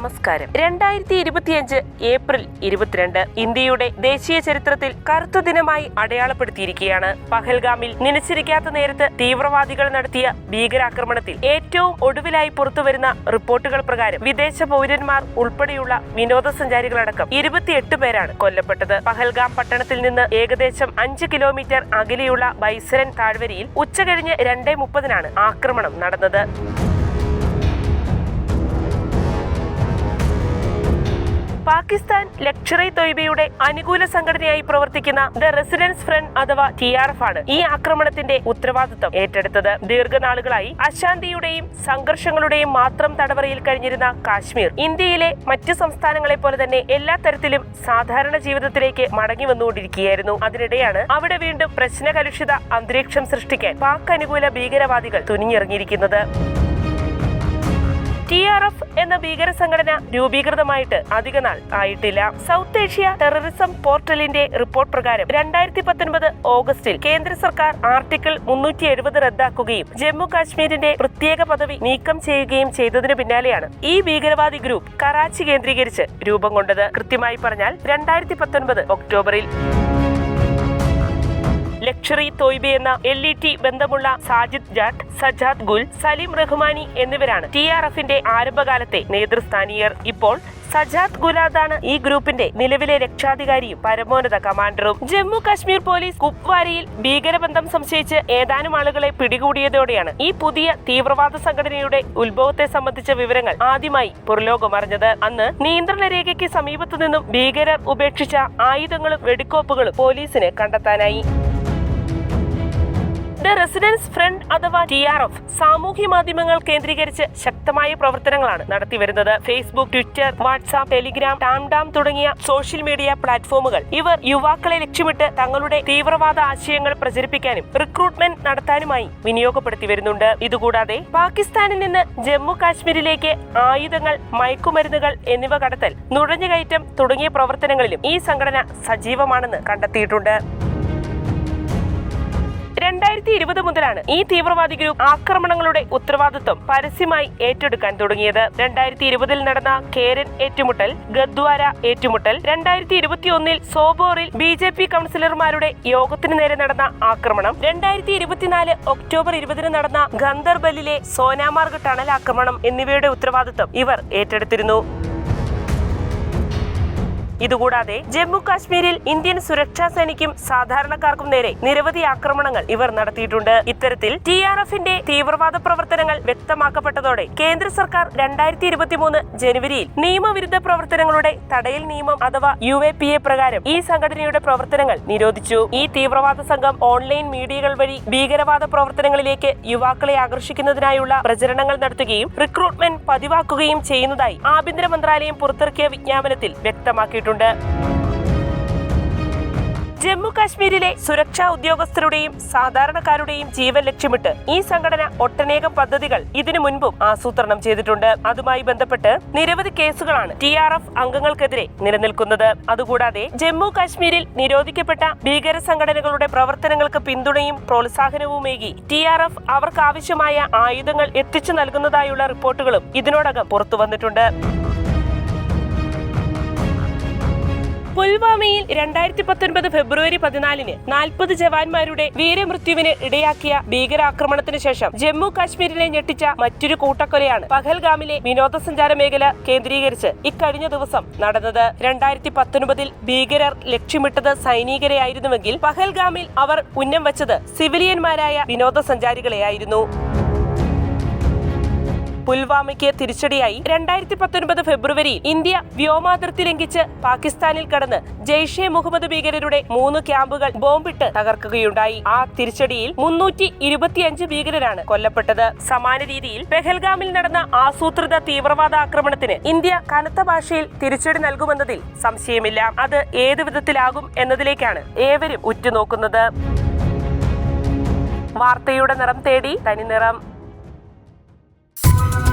നമസ്കാരം. രണ്ടായിരത്തി ഇരുപത്തിയഞ്ച് ഏപ്രിൽ ഇരുപത്തിരണ്ട് ഇന്ത്യയുടെ ദേശീയ ചരിത്രത്തിൽ കറുത്ത ദിനമായി അടയാളപ്പെടുത്തിയിരിക്കുകയാണ്. പഹൽഗാമിൽ നനച്ചിരിക്കാത്ത നേരത്ത് തീവ്രവാദികൾ നടത്തിയ ഭീകരാക്രമണത്തിൽ ഏറ്റവും ഒടുവിലായി പുറത്തുവരുന്ന റിപ്പോർട്ടുകൾ പ്രകാരം വിദേശ പൗരന്മാർ ഉൾപ്പെടെയുള്ള വിനോദസഞ്ചാരികളടക്കം ഇരുപത്തിയെട്ട് പേരാണ് കൊല്ലപ്പെട്ടത്. പഹൽഗാം പട്ടണത്തിൽ നിന്ന് ഏകദേശം അഞ്ച് കിലോമീറ്റർ അകലെയുള്ള ബൈസരൻ താഴ്വരയിൽ ഉച്ചകഴിഞ്ഞ് രണ്ടേ മുപ്പതിനാണ് ആക്രമണം നടന്നത്. പാകിസ്ഥാൻ ലക്ഷറി തൊയ്ബയുടെ അനുകൂല സംഘടനയായി പ്രവർത്തിക്കുന്ന ദ റെസിഡൻസ് ഫ്രണ്ട് അഥവാ ടി ആർ എഫ് ആണ് ഈ ആക്രമണത്തിന്റെ ഉത്തരവാദിത്വം ഏറ്റെടുത്തത് ദീർഘനാളുകളായി അശാന്തിയുടെയും സംഘർഷങ്ങളുടെയും മാത്രം തടവറയിൽ കഴിഞ്ഞിരുന്ന കാശ്മീർ. ഇന്ത്യയിലെ മറ്റ് സംസ്ഥാനങ്ങളെ പോലെ തന്നെ എല്ലാ തരത്തിലും സാധാരണ ജീവിതത്തിലേക്ക് മടങ്ങി വന്നുകൊണ്ടിരിക്കുകയായിരുന്നു. അതിനിടെയാണ് അവിടെ വീണ്ടും പ്രശ്നകലുഷിത അന്തരീക്ഷം സൃഷ്ടിക്കാൻ പാക് അനുകൂല ഭീകരവാദികൾ തുനിഞ്ഞിറങ്ങിയിരിക്കുന്നത്. ആർ എഫ് എന്ന ഭീകര സംഘടന രൂപീകൃതമായിട്ട് അധികനാൾ ആയിട്ടില്ല. സൗത്ത് ഏഷ്യ ടെററിസം പോർട്ടലിന്റെ റിപ്പോർട്ട് പ്രകാരം രണ്ടായിരത്തി പത്തൊൻപത് ഓഗസ്റ്റിൽ കേന്ദ്ര സർക്കാർ ആർട്ടിക്കിൾ മുന്നൂറ്റി എഴുപത് റദ്ദാക്കുകയും ജമ്മു കാശ്മീരിന്റെ പ്രത്യേക പദവി നീക്കം ചെയ്യുകയും ചെയ്തതിനു പിന്നാലെയാണ് ഈ ഭീകരവാദി ഗ്രൂപ്പ് കറാച്ചി കേന്ദ്രീകരിച്ച് രൂപം കൊണ്ടത്. കൃത്യമായി പറഞ്ഞാൽ രണ്ടായിരത്തി പത്തൊൻപത് ഒക്ടോബറിൽ. ലക്ഷറി തോയ്ബെ എന്ന എൽ ഇ ടി ബന്ധമുള്ള സാജിദ് ജാട്ട് സജാദ് ഗുൽ സലീം റഹ്മാനി എന്നിവരാണ് ടി ആർ എഫിന്റെ ആരംഭകാലത്തെ നേതൃസ്ഥാനീയർ. ഇപ്പോൾ സജാദ് ഗുലാദാണ് ഈ ഗ്രൂപ്പിന്റെ നിലവിലെ രക്ഷാധികാരിയും പരമോന്നത കമാൻഡറും. ജമ്മു കാശ്മീർ പോലീസ് കുപ്വാരയിൽ ഭീകരബന്ധം സംശയിച്ച് ഏതാനും ആളുകളെ പിടികൂടിയതോടെയാണ് ഈ പുതിയ തീവ്രവാദ സംഘടനയുടെ ഉത്ഭവത്തെ സംബന്ധിച്ച വിവരങ്ങൾ ആദ്യമായി പുറലോകമറിഞ്ഞത്. അന്ന് നിയന്ത്രണ രേഖയ്ക്ക് സമീപത്തു നിന്നും ഭീകരർ ഉപേക്ഷിച്ച ആയുധങ്ങളും വെടിക്കോപ്പുകളും പോലീസിന് കണ്ടെത്താനായി. റെസിഡൻസ് ഫ്രണ്ട് അഥവാ ടി ആർ എഫ് സാമൂഹ്യ മാധ്യമങ്ങൾ കേന്ദ്രീകരിച്ച് ശക്തമായ പ്രവർത്തനങ്ങളാണ് നടത്തിവരുന്നത് ഫേസ്ബുക്ക് ട്വിറ്റർ വാട്സാപ്പ് ടെലിഗ്രാം ടാംഡാം തുടങ്ങിയ സോഷ്യൽ മീഡിയ പ്ലാറ്റ്ഫോമുകൾ ഇവർ യുവാക്കളെ ലക്ഷ്യമിട്ട് തങ്ങളുടെ തീവ്രവാദ ആശയങ്ങൾ പ്രചരിപ്പിക്കാനും റിക്രൂട്ട്മെന്റ് നടത്താനുമായി വിനിയോഗപ്പെടുത്തി വരുന്നുണ്ട്. ഇതുകൂടാതെ പാകിസ്ഥാനിൽ നിന്ന് ജമ്മു കാശ്മീരിലേക്ക് ആയുധങ്ങൾ മയക്കുമരുന്നുകൾ എന്നിവ കടത്തൽ നുഴഞ്ഞുകയറ്റം തുടങ്ങിയ പ്രവർത്തനങ്ങളിലും ഈ സംഘടന സജീവമാണെന്ന് കണ്ടെത്തിയിട്ടുണ്ട്. രണ്ടായിരത്തി ഇരുപത് മുതലാണ് ഈ തീവ്രവാദി ഗ്രൂപ്പ് ആക്രമണങ്ങളുടെ ഉത്തരവാദിത്വം പരസ്യമായി ഏറ്റെടുക്കാൻ തുടങ്ങിയത്. രണ്ടായിരത്തി ഇരുപതിൽ നടന്ന കേരൻ ഏറ്റുമുട്ടൽ ഗദ്വാര ഏറ്റുമുട്ടൽ രണ്ടായിരത്തി ഇരുപത്തിയൊന്നിൽ സോബോറിൽ ബി ജെ പി കൗൺസിലർമാരുടെ യോഗത്തിന് നേരെ നടന്ന ആക്രമണം രണ്ടായിരത്തി ഇരുപത്തിനാല് ഒക്ടോബർ ഇരുപതിന് നടന്ന ഗന്ദർബലിലെ സോനാമാർഗ് ടണൽ ആക്രമണം എന്നിവയുടെ ഉത്തരവാദിത്വം ഇവർ ഏറ്റെടുത്തിരുന്നു. ഇതുകൂടാതെ ജമ്മു കാശ്മീരിൽ ഇന്ത്യൻ സുരക്ഷാ സേനയ്ക്കും സാധാരണക്കാർക്കും നേരെ നിരവധി ആക്രമണങ്ങൾ ഇവർ നടത്തിയിട്ടുണ്ട്. ഇത്തരത്തിൽ ടി ആർ എഫിന്റെ തീവ്രവാദ പ്രവർത്തനങ്ങൾ വ്യക്തമാക്കപ്പെട്ടതോടെ കേന്ദ്ര സർക്കാർ രണ്ടായിരത്തി ഇരുപത്തിമൂന്ന് ജനുവരിയിൽ നിയമവിരുദ്ധ പ്രവർത്തനങ്ങളുടെ തടയൽ നിയമം അഥവാ യു എ പി എ പ്രകാരം ഈ സംഘടനയുടെ പ്രവർത്തനങ്ങൾ നിരോധിച്ചു. ഈ തീവ്രവാദ സംഘം ഓൺലൈൻ മീഡിയകൾ വഴി ഭീകരവാദ പ്രവർത്തനങ്ങളിലേക്ക് യുവാക്കളെ ആകർഷിക്കുന്നതിനായുള്ള പ്രചരണങ്ങൾ നടത്തുകയും റിക്രൂട്ട്മെന്റ് പതിവാക്കുകയും ചെയ്യുന്നതായി ആഭ്യന്തര മന്ത്രാലയം പുറത്തിറക്കിയ വിജ്ഞാപനത്തിൽ വ്യക്തമാക്കിയിട്ടുണ്ട്. ജമ്മു കാശ്മീരിലെ സുരക്ഷാ ഉദ്യോഗസ്ഥരുടെയും സാധാരണക്കാരുടെയും ജീവൻ ലക്ഷ്യമിട്ട് ഈ സംഘടന ഒട്ടനേകം പദ്ധതികൾ ഇതിനു മുൻപും ആസൂത്രണം ചെയ്തിട്ടുണ്ട്. അതുമായി ബന്ധപ്പെട്ട് നിരവധി കേസുകളാണ് ടി ആർ എഫ് അംഗങ്ങൾക്കെതിരെ നിലനിൽക്കുന്നത്. അതുകൂടാതെ ജമ്മു കാശ്മീരിൽ നിരോധിക്കപ്പെട്ട ഭീകര സംഘടനകളുടെ പ്രവർത്തനങ്ങൾക്ക് പിന്തുണയും പ്രോത്സാഹനവുമേകി ടി ആർ എഫ് അവർക്കാവശ്യമായ ആയുധങ്ങൾ എത്തിച്ചു നൽകുന്നതായുള്ള റിപ്പോർട്ടുകളും ഇതിനോടകം പുറത്തു പുൽവാമയിൽ രണ്ടായിരത്തി പത്തൊൻപത് ഫെബ്രുവരി പതിനാലിന് നാൽപ്പത് ജവാന്മാരുടെ വീരമൃത്യുവിന് ഇടയാക്കിയ ഭീകരാക്രമണത്തിന് ശേഷം ജമ്മു കാശ്മീരിനെ ഞെട്ടിച്ച മറ്റൊരു കൂട്ടക്കൊലയാണ് പഹൽഗാമിലെ വിനോദസഞ്ചാര മേഖല കേന്ദ്രീകരിച്ച് ഇക്കഴിഞ്ഞ ദിവസം നടന്നത്. രണ്ടായിരത്തി പത്തൊൻപതിൽ ഭീകരർ ലക്ഷ്യമിട്ടത് സൈനികരെയായിരുന്നുവെങ്കിൽ പഹൽഗാമിൽ അവർ ഉന്നം വച്ചത് സിവിലിയന്മാരായ വിനോദസഞ്ചാരികളെയായിരുന്നു. പുൽവാമയ്ക്ക് തിരിച്ചടിയായി രണ്ടായിരത്തി പത്തൊൻപത് ഫെബ്രുവരിയിൽ ഇന്ത്യ വ്യോമാതിർത്തി ലംഘിച്ച് പാകിസ്ഥാനിൽ കടന്ന് ജെയ്ഷെ മുഹമ്മദ് ഭീകരരുടെ മൂന്ന് ക്യാമ്പുകൾ ബോംബിട്ട് തകർക്കുകയുണ്ടായി. ആ തിരിച്ചടിയിൽ മുന്നൂറ്റി ഇരുപത്തിയഞ്ച് ഭീകരരാണ് കൊല്ലപ്പെട്ടത്. സമാന രീതിയിൽ പെഹൽഗാമിൽ നടന്ന ആസൂത്രിത തീവ്രവാദ ആക്രമണത്തിന് ഇന്ത്യ കനത്ത ഭാഷയിൽ തിരിച്ചടി നൽകുമെന്നതിൽ സംശയമില്ല. അത് ഏത് വിധത്തിലാകും എന്നതിലേക്കാണ് ഏവരും ഉറ്റുനോക്കുന്നത്. വാർത്തയുടെ നിറം തേടി തനി നിറം Thank you